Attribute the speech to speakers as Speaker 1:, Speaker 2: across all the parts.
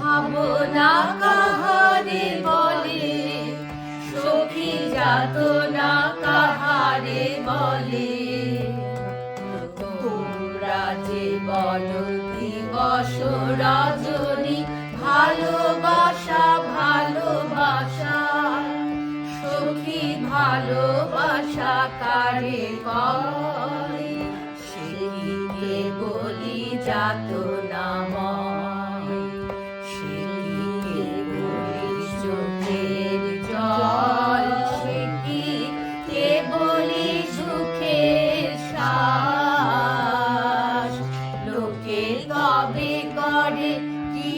Speaker 1: ভাবনা কাহারে বলে। সখী যাতনা কাহারে বলে। তোমরা যে বলো দিবস রজনী ভালোবাসা ভালোবাসা। সখী ভালোবাসা কারে করে যাত নাময় বলি চোখের জল। কে সুখের শ্বাস। লোকে করে কি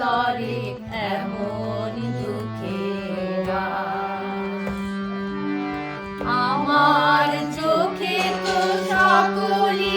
Speaker 1: তরে, এমন দুঃখের আমার চোখে তো সকলি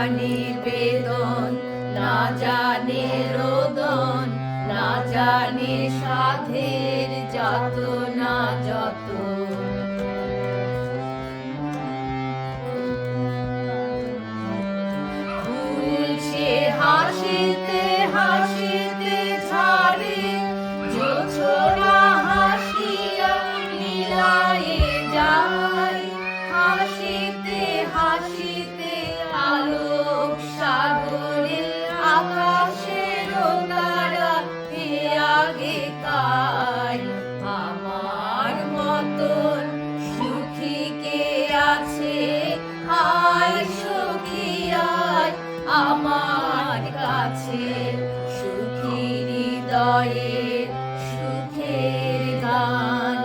Speaker 1: জানে বেদন না জানি রোদন না জানি সাধের যত না যত। আমার কাছে সুখী হৃদয়ের সুখের গান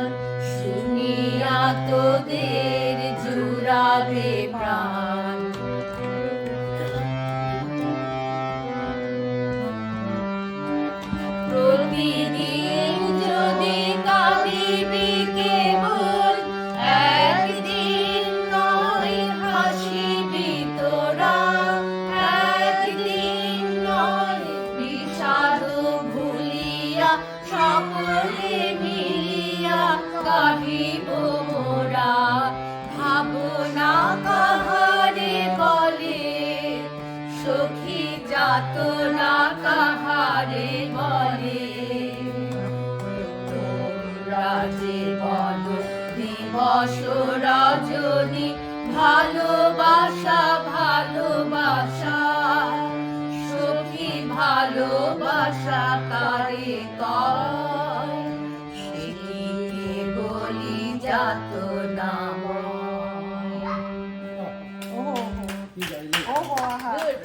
Speaker 1: শুনিয়া তোদের সকলে মিলিয়া গাহিব মোরা। ভাবনা কাহারে বলে? সখী যাতনা কাহারে বলে? যে বলো দিবস রজনী, ভালোবাসা ভালোবাসা। ভালোবাসা কারে কয় সেদিকে বলি যাত